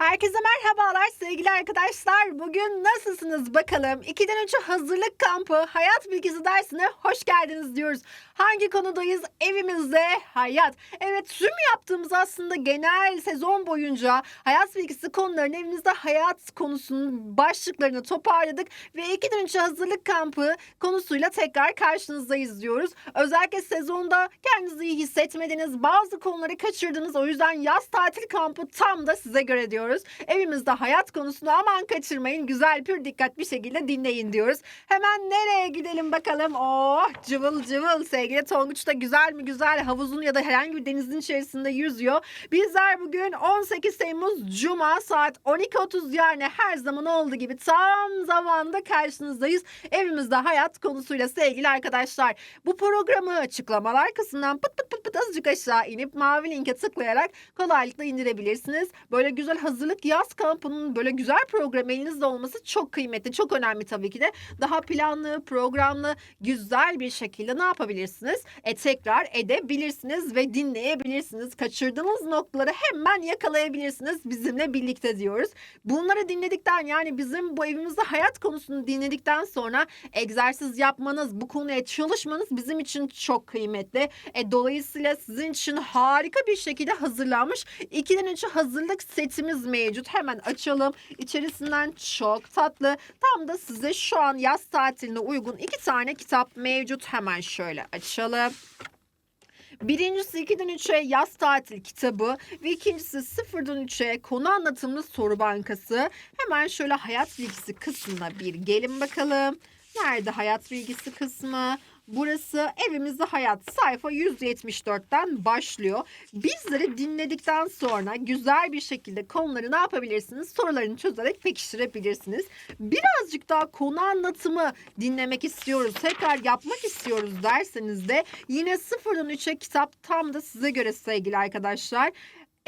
Herkese merhabalar sevgili arkadaşlar. Bugün nasılsınız bakalım? İkiden önce hazırlık kampı hayat bilgisi dersine hoş geldiniz diyoruz. Hangi konudayız? Evimizde hayat. Evet tüm yaptığımız aslında genel sezon boyunca hayat bilgisi konularını evimizde hayat konusunun başlıklarını toparladık. Ve ikiden önce hazırlık kampı konusuyla tekrar karşınızdayız diyoruz. Özellikle sezonda kendinizi iyi hissetmediniz. Bazı konuları kaçırdınız. O yüzden yaz tatil kampı tam da size göre diyoruz. Evimizde hayat konusunu aman kaçırmayın. Güzel pür dikkat bir şekilde dinleyin diyoruz. Hemen nereye gidelim bakalım. Oh cıvıl cıvıl sevgili Tonguç da güzel mi güzel havuzun ya da herhangi bir denizin içerisinde yüzüyor. Bizler bugün 18 Temmuz Cuma saat 12.30 yani her zaman olduğu gibi tam zamanda karşınızdayız. Evimizde hayat konusuyla sevgili arkadaşlar. Bu programı açıklamalar kısmından pıt pıt pıt pıt azıcık aşağı inip mavi linke tıklayarak kolaylıkla indirebilirsiniz. Böyle güzel hazırlık yaz kampının böyle güzel program elinizde olması çok kıymetli, çok önemli tabii ki de. Daha planlı, programlı, güzel bir şekilde ne yapabilirsiniz? E tekrar edebilirsiniz ve dinleyebilirsiniz. Kaçırdığınız noktaları hemen yakalayabilirsiniz bizimle birlikte diyoruz. Bunları dinledikten yani bizim bu evimizde hayat konusunu dinledikten sonra egzersiz yapmanız, bu konuya çalışmanız bizim için çok kıymetli. E, dolayısıyla sizin için harika bir şekilde hazırlanmış ikiden önce hazırlık setimiz mevcut. Hemen açalım. İçerisinden çok tatlı. Tam da size şu an yaz tatiline uygun iki tane kitap mevcut. Hemen şöyle açalım. Birincisi 2'den 3'e yaz tatil kitabı ve ikincisi 0'dan 3'e konu anlatımlı soru bankası. Hemen şöyle hayat bilgisi kısmına bir gelin bakalım. Nerede hayat bilgisi kısmı? Burası evimizde hayat sayfa 174'ten başlıyor. Bizleri dinledikten sonra güzel bir şekilde konuları ne yapabilirsiniz? Sorularını çözerek pekiştirebilirsiniz. Birazcık daha konu anlatımı dinlemek istiyoruz, tekrar yapmak istiyoruz derseniz de yine 0'dan 3'e kitap tam da size göre sevgili arkadaşlar.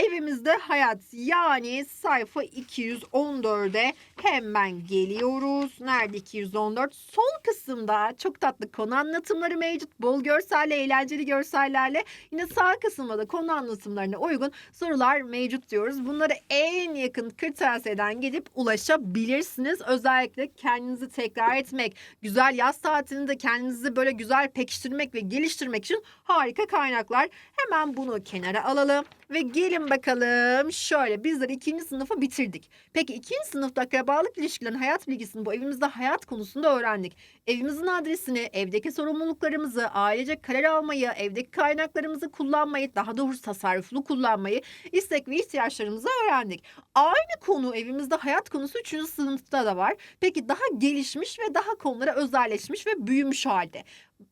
Evimizde hayat yani sayfa 214'e hemen geliyoruz. Nerede 214? Sol kısımda çok tatlı konu anlatımları mevcut. Bol görselle, eğlenceli görsellerle. Yine sağ kısımda da konu anlatımlarına uygun sorular mevcut diyoruz. Bunları en yakın kırtasiyeden gidip ulaşabilirsiniz. Özellikle kendinizi tekrar etmek, güzel yaz tatilinde kendinizi böyle güzel pekiştirmek ve geliştirmek için harika kaynaklar. Hemen bunu kenara alalım ve gelin bakalım şöyle bizler ikinci sınıfı bitirdik. Peki ikinci sınıfta akrabalık ilişkilerin hayat bilgisini bu evimizde hayat konusunda öğrendik. Evimizin adresini, evdeki sorumluluklarımızı, ailece karar almayı, evdeki kaynaklarımızı kullanmayı, daha doğrusu tasarruflu kullanmayı, istek ve ihtiyaçlarımızı öğrendik. Aynı konu evimizde hayat konusu 3. sınıfta da var. Peki daha gelişmiş ve daha konulara özelleşmiş ve büyümüş halde.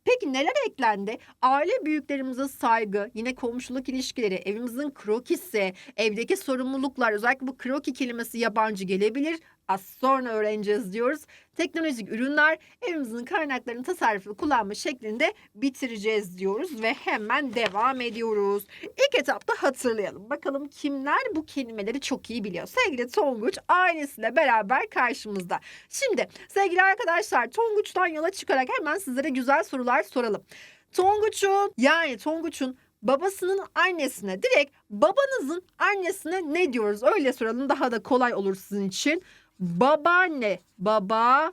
Peki neler eklendi? Aile büyüklerimize saygı, yine komşuluk ilişkileri, evimizin krokisi, evdeki sorumluluklar, özellikle bu kroki kelimesi yabancı gelebilir. Az sonra öğreneceğiz diyoruz. Teknolojik ürünler, evimizin kaynaklarını tasarruflu kullanma şeklinde bitireceğiz diyoruz ve hemen devam ediyoruz. İlk etapta hatırlayalım. Bakalım kimler bu kelimeleri çok iyi biliyor. Sevgili Tonguç ailesiyle beraber karşımızda. Şimdi sevgili arkadaşlar Tonguç'tan yola çıkarak hemen sizlere güzel sorular soralım. Tonguç'un yani Tonguç'un babasının annesine direkt babanızın annesine ne diyoruz? Öyle soralım daha da kolay olur sizin için. Babaanne, baba,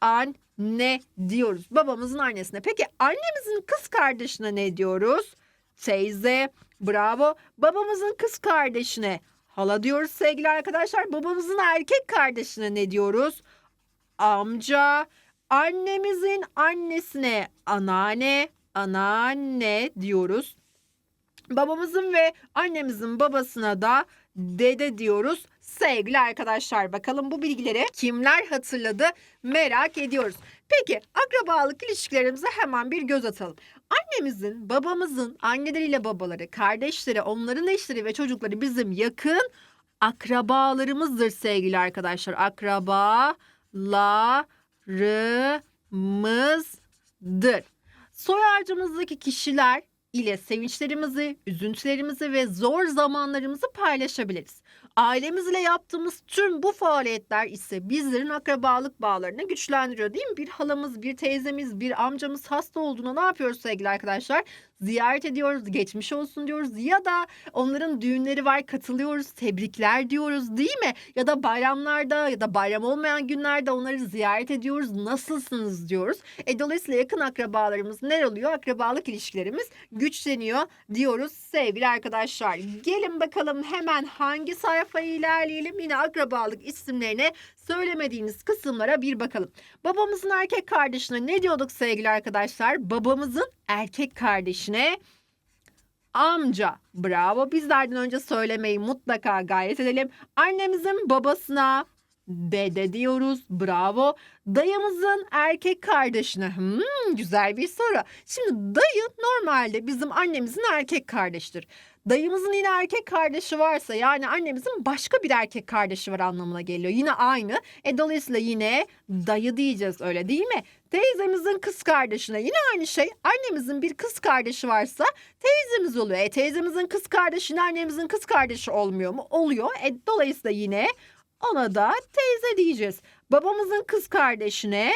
anne diyoruz. Babamızın annesine. Peki annemizin kız kardeşine ne diyoruz? Teyze, bravo. Babamızın kız kardeşine hala diyoruz sevgili arkadaşlar. Babamızın erkek kardeşine ne diyoruz? Amca. Annemizin annesine anneanne, anneanne diyoruz. Babamızın ve annemizin babasına da dede diyoruz. Sevgili arkadaşlar bakalım bu bilgileri kimler hatırladı merak ediyoruz. Peki akrabalık ilişkilerimize hemen bir göz atalım. Annemizin, babamızın, anneleriyle babaları, kardeşleri, onların eşleri ve çocukları bizim yakın akrabalarımızdır sevgili arkadaşlar. Akrabalarımızdır. Soy ağacımızdaki kişiler ile sevinçlerimizi, üzüntülerimizi ve zor zamanlarımızı paylaşabiliriz. Ailemizle yaptığımız tüm bu faaliyetler ise bizlerin akrabalık bağlarını güçlendiriyor değil mi? Bir halamız, bir teyzemiz, bir amcamız hasta olduğunda ne yapıyoruz sevgili arkadaşlar? Ziyaret ediyoruz, geçmiş olsun diyoruz ya da onların düğünleri var, katılıyoruz, tebrikler diyoruz değil mi? Ya da bayramlarda ya da bayram olmayan günlerde onları ziyaret ediyoruz, nasılsınız diyoruz. E, dolayısıyla yakın akrabalarımız ne oluyor? Akrabalık ilişkilerimiz güçleniyor diyoruz sevgili arkadaşlar. Gelin bakalım hemen hangi sayfaya ilerleyelim? Yine akrabalık isimlerine söylemediğiniz kısımlara bir bakalım. Babamızın erkek kardeşine ne diyorduk sevgili arkadaşlar? Babamızın erkek kardeşine amca. Bravo. Bizlerden önce söylemeyi mutlaka gayret edelim. Annemizin babasına dede diyoruz. Bravo. Dayımızın erkek kardeşine. Hmm, güzel bir soru. Şimdi dayı normalde bizim annemizin erkek kardeştir. Dayımızın yine erkek kardeşi varsa yani annemizin başka bir erkek kardeşi var anlamına geliyor. Yine aynı. E dolayısıyla yine dayı diyeceğiz öyle değil mi? Teyzemizin kız kardeşine yine aynı şey. Annemizin bir kız kardeşi varsa teyzemiz oluyor. E teyzemizin kız kardeşine annemizin kız kardeşi olmuyor mu? Oluyor. E dolayısıyla yine ona da teyze diyeceğiz. Babamızın kız kardeşine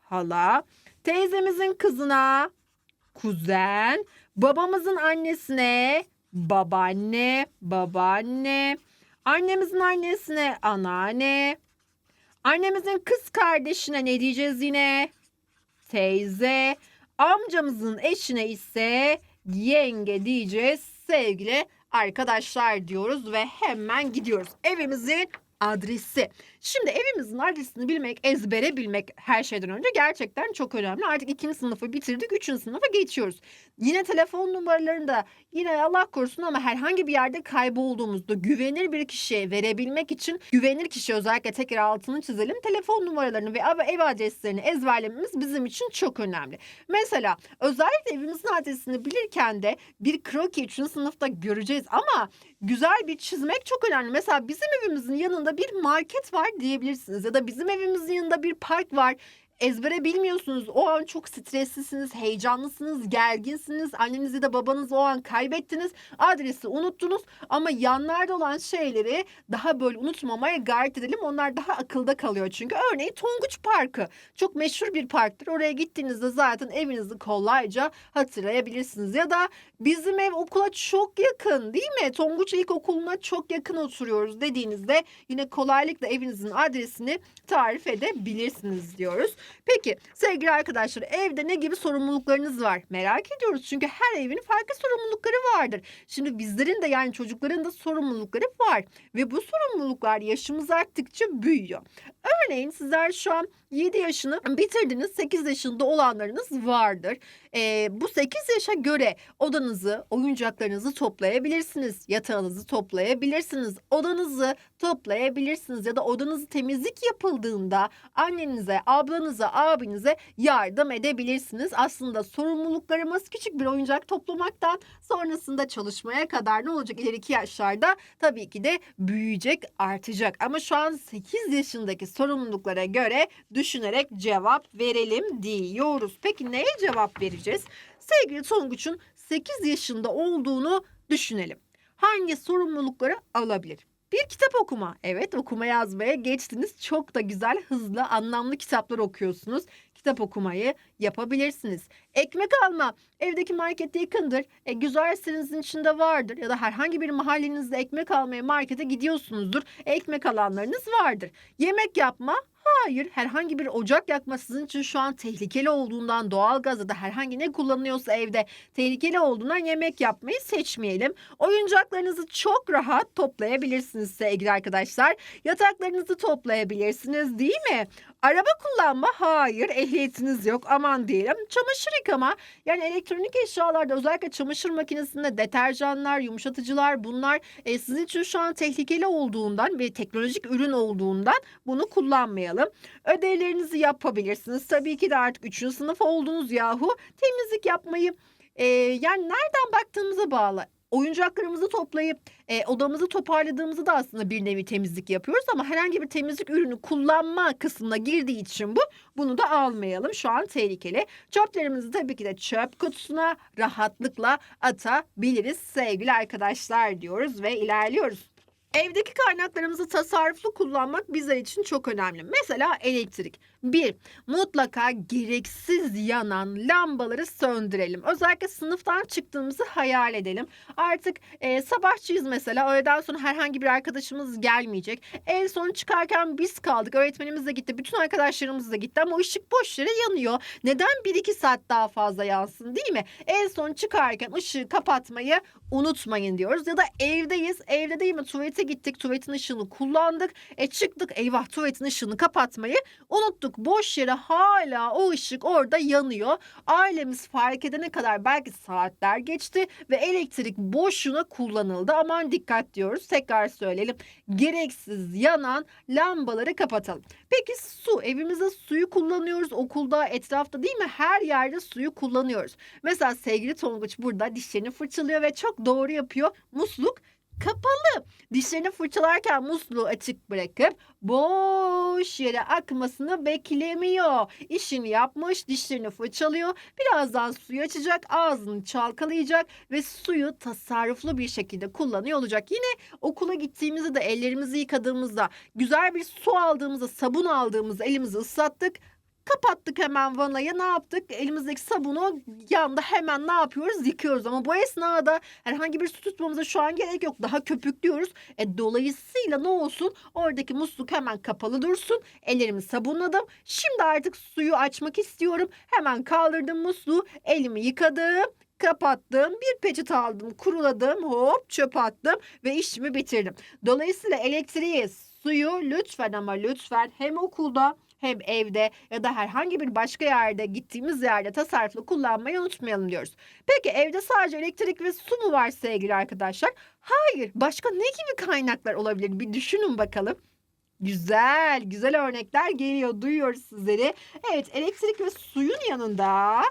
hala, teyzemizin kızına kuzen, babamızın annesine babaanne, babaanne, annemizin annesine anneanne, annemizin kız kardeşine ne diyeceğiz yine? Teyze, amcamızın eşine ise yenge diyeceğiz sevgili arkadaşlar diyoruz ve hemen gidiyoruz. Evimizin adresi. Şimdi evimizin adresini bilmek, ezbere bilmek her şeyden önce gerçekten çok önemli. Artık ikinci sınıfı bitirdik, üçüncü sınıfa geçiyoruz. Yine telefon numaralarını da yine Allah korusun ama herhangi bir yerde kaybolduğumuzda güvenilir bir kişiye verebilmek için güvenilir kişi özellikle tekrar altını çizelim. Telefon numaralarını ve ev adreslerini ezberlememiz bizim için çok önemli. Mesela özellikle evimizin adresini bilirken de bir kroki 3. sınıfta göreceğiz ama güzel bir çizmek çok önemli. Mesela bizim evimizin yanında bir market var diyebilirsiniz ya da bizim evimizin yanında bir park var ezbere bilmiyorsunuz. O an çok streslisiniz, heyecanlısınız, gerginsiniz. Annenizi de babanızı o an kaybettiniz. Adresi unuttunuz ama yanlarda olan şeyleri daha böyle unutmamaya gayret edelim. Onlar daha akılda kalıyor çünkü. Örneğin Tonguç Parkı çok meşhur bir parktır. Oraya gittiğinizde zaten evinizi kolayca hatırlayabilirsiniz. Ya da bizim ev okula çok yakın değil mi? Tonguç İlkokulu'na çok yakın oturuyoruz dediğinizde yine kolaylıkla evinizin adresini tarif edebilirsiniz diyoruz. Peki sevgili arkadaşlar evde ne gibi sorumluluklarınız var? Merak ediyoruz çünkü her evin farklı sorumlulukları vardır. Şimdi bizlerin de yani çocukların da sorumlulukları var ve bu sorumluluklar yaşımız arttıkça büyüyor. Örneğin sizler şu an 7 yaşını bitirdiniz 8 yaşında olanlarınız vardır. Ee, bu 8 yaşa göre odanızı, oyuncaklarınızı toplayabilirsiniz. Yatağınızı toplayabilirsiniz. Odanızı toplayabilirsiniz ya da odanızı temizlik yapıldığında annenize, ablanıza, abinize yardım edebilirsiniz. Aslında sorumluluklarımız küçük bir oyuncak toplamaktan sonrasında çalışmaya kadar ne olacak ileriki yaşlarda tabii ki de büyüyecek, artacak. Ama şu an 8 yaşındaki sorumluluklara göre düşünerek cevap verelim diyoruz. Peki neye cevap vereceğiz? Sevgili Tonguç'un 8 yaşında olduğunu düşünelim. Hangi sorumlulukları alabilir? Bir kitap okuma. Evet okuma yazmaya geçtiniz. Çok da güzel, hızlı, anlamlı kitaplar okuyorsunuz. Kitap okumayı yapabilirsiniz. Ekmek alma. Evdeki market yakındır. E, güzel içinde vardır. Ya da herhangi bir mahallenizde ekmek almaya markete gidiyorsunuzdur. Ekmek alanlarınız vardır. Yemek yapma. Hayır, herhangi bir ocak yakma sizin için şu an tehlikeli olduğundan doğalgaz ya da herhangi ne kullanıyorsa evde tehlikeli olduğundan yemek yapmayı seçmeyelim. Oyuncaklarınızı çok rahat toplayabilirsiniz sevgili arkadaşlar. Yataklarınızı toplayabilirsiniz değil mi? Araba kullanma hayır ehliyetiniz yok aman diyelim. Çamaşır yıkama yani elektronik eşyalarda özellikle çamaşır makinesinde deterjanlar, yumuşatıcılar bunlar e, sizin için şu an tehlikeli olduğundan ve teknolojik ürün olduğundan bunu kullanmayalım. Ödevlerinizi yapabilirsiniz. Tabii ki de artık 3. sınıf oldunuz yahu. Temizlik yapmayı e, yani nereden baktığımıza bağlı oyuncaklarımızı toplayıp e, odamızı toparladığımızda da aslında bir nevi temizlik yapıyoruz ama herhangi bir temizlik ürünü kullanma kısmına girdiği için bu bunu da almayalım. Şu an tehlikeli. Çöplerimizi tabii ki de çöp kutusuna rahatlıkla atabiliriz sevgili arkadaşlar diyoruz ve ilerliyoruz. Evdeki kaynaklarımızı tasarruflu kullanmak bizler için çok önemli. Mesela elektrik. Bir, mutlaka gereksiz yanan lambaları söndürelim. Özellikle sınıftan çıktığımızı hayal edelim. Artık e, sabahçıyız mesela. Öğleden sonra herhangi bir arkadaşımız gelmeyecek. En son çıkarken biz kaldık. Öğretmenimiz de gitti. Bütün arkadaşlarımız da gitti. Ama ışık boş yere yanıyor. Neden 1-2 saat daha fazla yansın değil mi? En son çıkarken ışığı kapatmayı unutmayın diyoruz. Ya da evdeyiz. Evde değil mi? Tuvalete gittik. Tuvaletin ışığını kullandık. E çıktık. Eyvah tuvaletin ışığını kapatmayı unuttuk. Boş yere hala o ışık orada yanıyor. Ailemiz fark edene kadar belki saatler geçti ve elektrik boşuna kullanıldı. Aman dikkat diyoruz. Tekrar söyleyelim. Gereksiz yanan lambaları kapatalım. Peki su. Evimizde suyu kullanıyoruz. Okulda, etrafta değil mi? Her yerde suyu kullanıyoruz. Mesela sevgili Tonguç burada dişlerini fırçalıyor ve çok doğru yapıyor. Musluk kapalı. Dişlerini fırçalarken musluğu açık bırakıp boş yere akmasını beklemiyor. İşini yapmış, dişlerini fırçalıyor. Birazdan suyu açacak, ağzını çalkalayacak ve suyu tasarruflu bir şekilde kullanıyor olacak. Yine okula gittiğimizde de ellerimizi yıkadığımızda, güzel bir su aldığımızda, sabun aldığımızda elimizi ıslattık. Kapattık hemen vanayı ne yaptık? Elimizdeki sabunu yanda hemen ne yapıyoruz? Yıkıyoruz ama bu esnada herhangi bir su tutmamıza şu an gerek yok. Daha köpüklüyoruz. E, dolayısıyla ne olsun? Oradaki musluk hemen kapalı dursun. Ellerimi sabunladım. Şimdi artık suyu açmak istiyorum. Hemen kaldırdım musluğu. Elimi yıkadım kapattım. Bir peçete aldım, kuruladım, hop çöp attım ve işimi bitirdim. Dolayısıyla elektriği, suyu lütfen ama lütfen hem okulda hem evde ya da herhangi bir başka yerde gittiğimiz yerde tasarruflu kullanmayı unutmayalım diyoruz. Peki evde sadece elektrik ve su mu var sevgili arkadaşlar? Hayır. Başka ne gibi kaynaklar olabilir? Bir düşünün bakalım. Güzel, güzel örnekler geliyor. Duyuyoruz sizleri. Evet, elektrik ve suyun yanında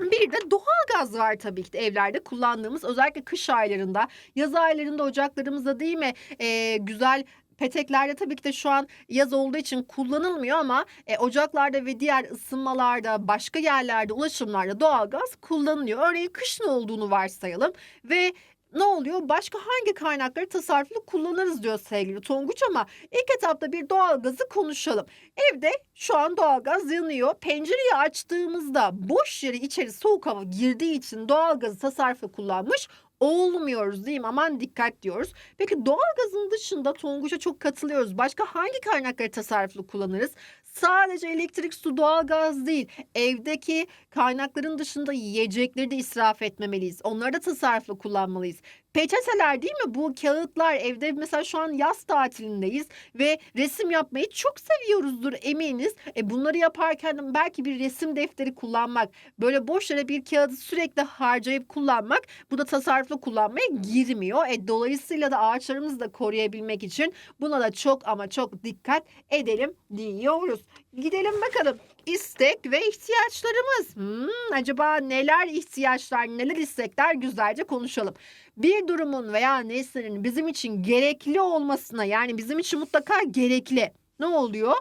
bir de doğal gaz var tabii ki de evlerde kullandığımız özellikle kış aylarında, yaz aylarında ocaklarımızda değil mi? Ee, güzel Peteklerde tabii ki de şu an yaz olduğu için kullanılmıyor ama e, ocaklarda ve diğer ısınmalarda, başka yerlerde, ulaşımlarda doğalgaz kullanılıyor. Örneğin kışın olduğunu varsayalım ve ne oluyor? Başka hangi kaynakları tasarruflu kullanırız diyor sevgili Tonguç ama ilk etapta bir doğalgazı konuşalım. Evde şu an doğalgaz yanıyor. Pencereyi açtığımızda boş yere içeri soğuk hava girdiği için doğalgazı tasarruflu kullanmış olmuyoruz değil mi? Aman dikkat diyoruz. Peki doğalgazın dışında Tonguç'a çok katılıyoruz. Başka hangi kaynakları tasarruflu kullanırız? Sadece elektrik, su, doğalgaz değil. Evdeki kaynakların dışında yiyecekleri de israf etmemeliyiz. Onları da tasarruflu kullanmalıyız. Peçeteler değil mi? Bu kağıtlar evde mesela şu an yaz tatilindeyiz ve resim yapmayı çok seviyoruzdur eminiz. E bunları yaparken belki bir resim defteri kullanmak, böyle boş yere bir kağıdı sürekli harcayıp kullanmak bu da tasarruflu kullanmaya girmiyor. E dolayısıyla da ağaçlarımızı da koruyabilmek için buna da çok ama çok dikkat edelim diyoruz. Gidelim bakalım istek ve ihtiyaçlarımız. Hmm, acaba neler ihtiyaçlar, neler istekler güzelce konuşalım. Bir durumun veya nesnenin bizim için gerekli olmasına yani bizim için mutlaka gerekli. Ne oluyor?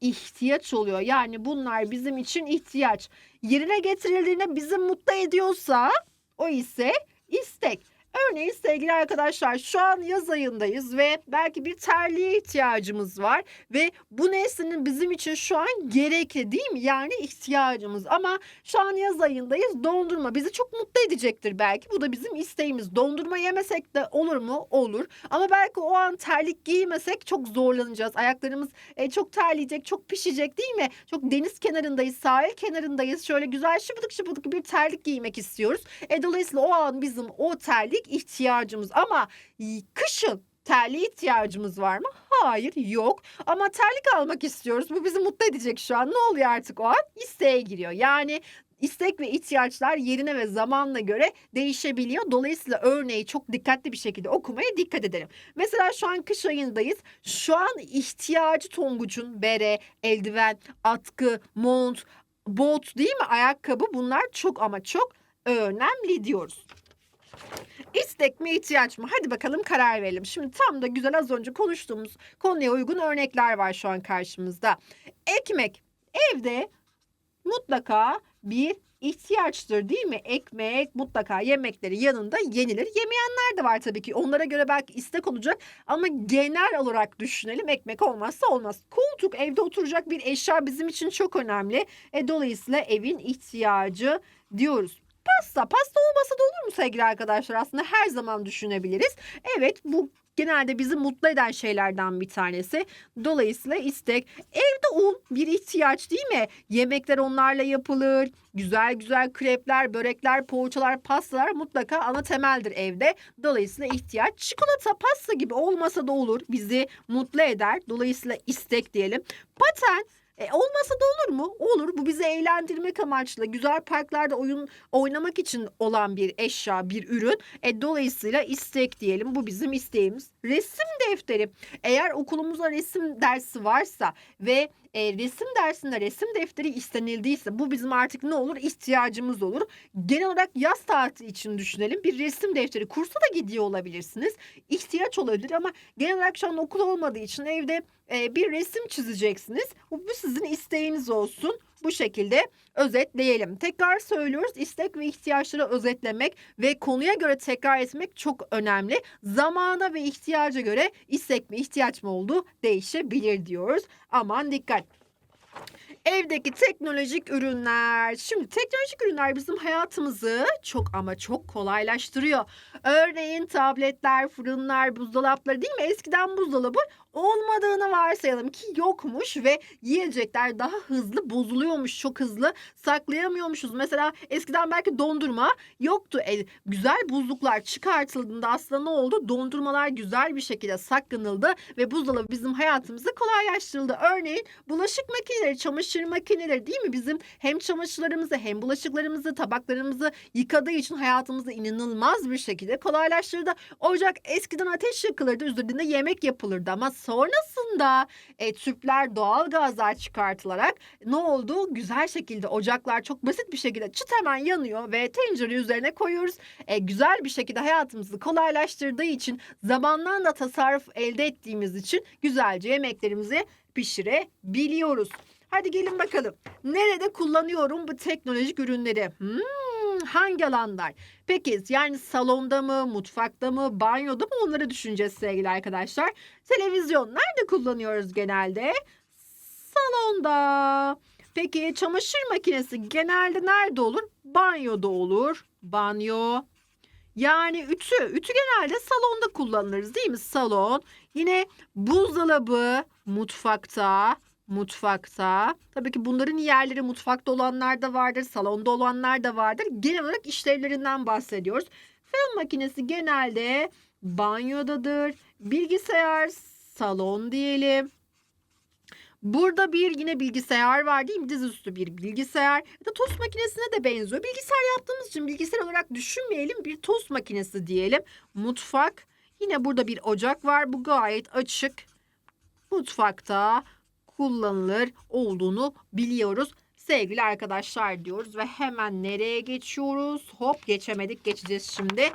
ihtiyaç oluyor. Yani bunlar bizim için ihtiyaç. Yerine getirildiğinde bizi mutlu ediyorsa o ise istek. Örneğin sevgili arkadaşlar şu an yaz ayındayız ve belki bir terliğe ihtiyacımız var ve bu nesnenin bizim için şu an gerekli değil mi? Yani ihtiyacımız ama şu an yaz ayındayız dondurma bizi çok mutlu edecektir belki bu da bizim isteğimiz. Dondurma yemesek de olur mu? Olur ama belki o an terlik giymesek çok zorlanacağız. Ayaklarımız e, çok terleyecek, çok pişecek değil mi? Çok deniz kenarındayız, sahil kenarındayız. Şöyle güzel şıpıdık şıpıdık bir terlik giymek istiyoruz. E, dolayısıyla o an bizim o terlik ihtiyacımız ama kışın terliğe ihtiyacımız var mı? Hayır yok ama terlik almak istiyoruz. Bu bizi mutlu edecek şu an. Ne oluyor artık o an? İsteğe giriyor. Yani istek ve ihtiyaçlar yerine ve zamanla göre değişebiliyor. Dolayısıyla örneği çok dikkatli bir şekilde okumaya dikkat edelim. Mesela şu an kış ayındayız. Şu an ihtiyacı Tonguç'un bere, eldiven, atkı, mont, bot değil mi? Ayakkabı bunlar çok ama çok önemli diyoruz. İstek mi ihtiyaç mı? Hadi bakalım karar verelim. Şimdi tam da güzel az önce konuştuğumuz konuya uygun örnekler var şu an karşımızda. Ekmek evde mutlaka bir ihtiyaçtır değil mi? Ekmek mutlaka yemekleri yanında yenilir. Yemeyenler de var tabii ki. Onlara göre belki istek olacak ama genel olarak düşünelim. Ekmek olmazsa olmaz. Koltuk evde oturacak bir eşya bizim için çok önemli. E, dolayısıyla evin ihtiyacı diyoruz. Pasta. Pasta olmasa da olur mu sevgili arkadaşlar? Aslında her zaman düşünebiliriz. Evet bu genelde bizi mutlu eden şeylerden bir tanesi. Dolayısıyla istek. Evde un bir ihtiyaç değil mi? Yemekler onlarla yapılır. Güzel güzel krepler, börekler, poğaçalar, pastalar mutlaka ana temeldir evde. Dolayısıyla ihtiyaç. Çikolata, pasta gibi olmasa da olur. Bizi mutlu eder. Dolayısıyla istek diyelim. Paten e, olmasa da olur mu? Olur. Bu bizi eğlendirmek amaçlı, güzel parklarda oyun oynamak için olan bir eşya, bir ürün. E, dolayısıyla istek diyelim. Bu bizim isteğimiz. Resim defteri. Eğer okulumuzda resim dersi varsa ve e, resim dersinde resim defteri istenildiyse bu bizim artık ne olur? İhtiyacımız olur. Genel olarak yaz tatili için düşünelim. Bir resim defteri kursa da gidiyor olabilirsiniz. İhtiyaç olabilir ama genel olarak şu an okul olmadığı için evde e, bir resim çizeceksiniz. Bu, sizin isteğiniz olsun. Bu şekilde özetleyelim. Tekrar söylüyoruz istek ve ihtiyaçları özetlemek ve konuya göre tekrar etmek çok önemli. Zamana ve ihtiyaca göre istek mi ihtiyaç mı olduğu değişebilir diyoruz. Aman dikkat. Evdeki teknolojik ürünler. Şimdi teknolojik ürünler bizim hayatımızı çok ama çok kolaylaştırıyor. Örneğin tabletler, fırınlar, buzdolapları değil mi? Eskiden buzdolabı olmadığını varsayalım ki yokmuş ve yiyecekler daha hızlı bozuluyormuş. Çok hızlı saklayamıyormuşuz. Mesela eskiden belki dondurma yoktu. E, güzel buzluklar çıkartıldığında aslında ne oldu? Dondurmalar güzel bir şekilde saklanıldı ve buzdolabı bizim hayatımızı kolaylaştırıldı. Örneğin bulaşık makineleri, çamaşır makineleri değil mi? Bizim hem çamaşırlarımızı hem bulaşıklarımızı, tabaklarımızı yıkadığı için hayatımızı inanılmaz bir şekilde kolaylaştırdı. Ocak eskiden ateş yakılırdı, üzerinde yemek yapılırdı ama sonrasında e, tüpler, doğal gazlar çıkartılarak ne oldu? Güzel şekilde ocaklar çok basit bir şekilde çıt hemen yanıyor ve tencere üzerine koyuyoruz. E, güzel bir şekilde hayatımızı kolaylaştırdığı için zamandan da tasarruf elde ettiğimiz için güzelce yemeklerimizi pişirebiliyoruz. Hadi gelin bakalım. Nerede kullanıyorum bu teknolojik ürünleri? Hmm, hangi alanlar? Peki yani salonda mı, mutfakta mı, banyoda mı onları düşüneceğiz sevgili arkadaşlar. Televizyon nerede kullanıyoruz genelde? Salonda. Peki çamaşır makinesi genelde nerede olur? Banyoda olur. Banyo. Yani ütü. Ütü genelde salonda kullanılırız değil mi? Salon. Yine buzdolabı mutfakta. Mutfakta. Tabii ki bunların yerleri mutfakta olanlar da vardır, salonda olanlar da vardır. Genel olarak işlevlerinden bahsediyoruz. Fön makinesi genelde banyodadır. Bilgisayar salon diyelim. Burada bir yine bilgisayar var değil mi? Dizüstü bir bilgisayar. Ya da tost makinesine de benziyor. Bilgisayar yaptığımız için bilgisayar olarak düşünmeyelim. Bir tost makinesi diyelim. Mutfak. Yine burada bir ocak var. Bu gayet açık. Mutfakta kullanılır olduğunu biliyoruz. Sevgili arkadaşlar diyoruz ve hemen nereye geçiyoruz? Hop geçemedik geçeceğiz şimdi.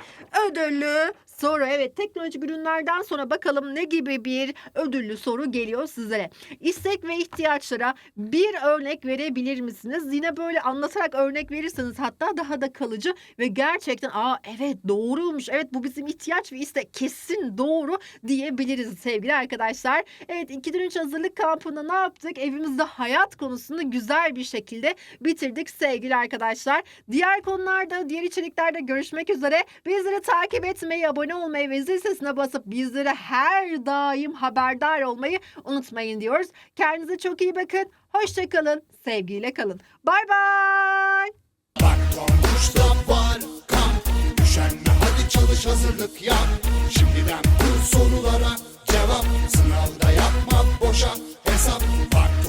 Ödüllü soru evet teknolojik ürünlerden sonra bakalım ne gibi bir ödüllü soru geliyor sizlere. İstek ve ihtiyaçlara bir örnek verebilir misiniz? Yine böyle anlatarak örnek verirseniz hatta daha da kalıcı ve gerçekten aa evet doğruymuş. Evet bu bizim ihtiyaç ve istek kesin doğru diyebiliriz sevgili arkadaşlar. Evet 2'den 3 hazırlık kampında ne yaptık? Evimizde hayat konusunu güzel bir şekilde bitirdik sevgili arkadaşlar. Diğer konularda, diğer içeriklerde görüşmek üzere. Bizleri takip etmeyi, abone abone olmayı ve zil sesine basıp bizlere her daim haberdar olmayı unutmayın diyoruz. Kendinize çok iyi bakın. Hoşçakalın. Sevgiyle kalın. Bay bay. Çalış hazırlık yap. Şimdiden bu sorulara cevap. Sınavda yapma boşa hesap. Bak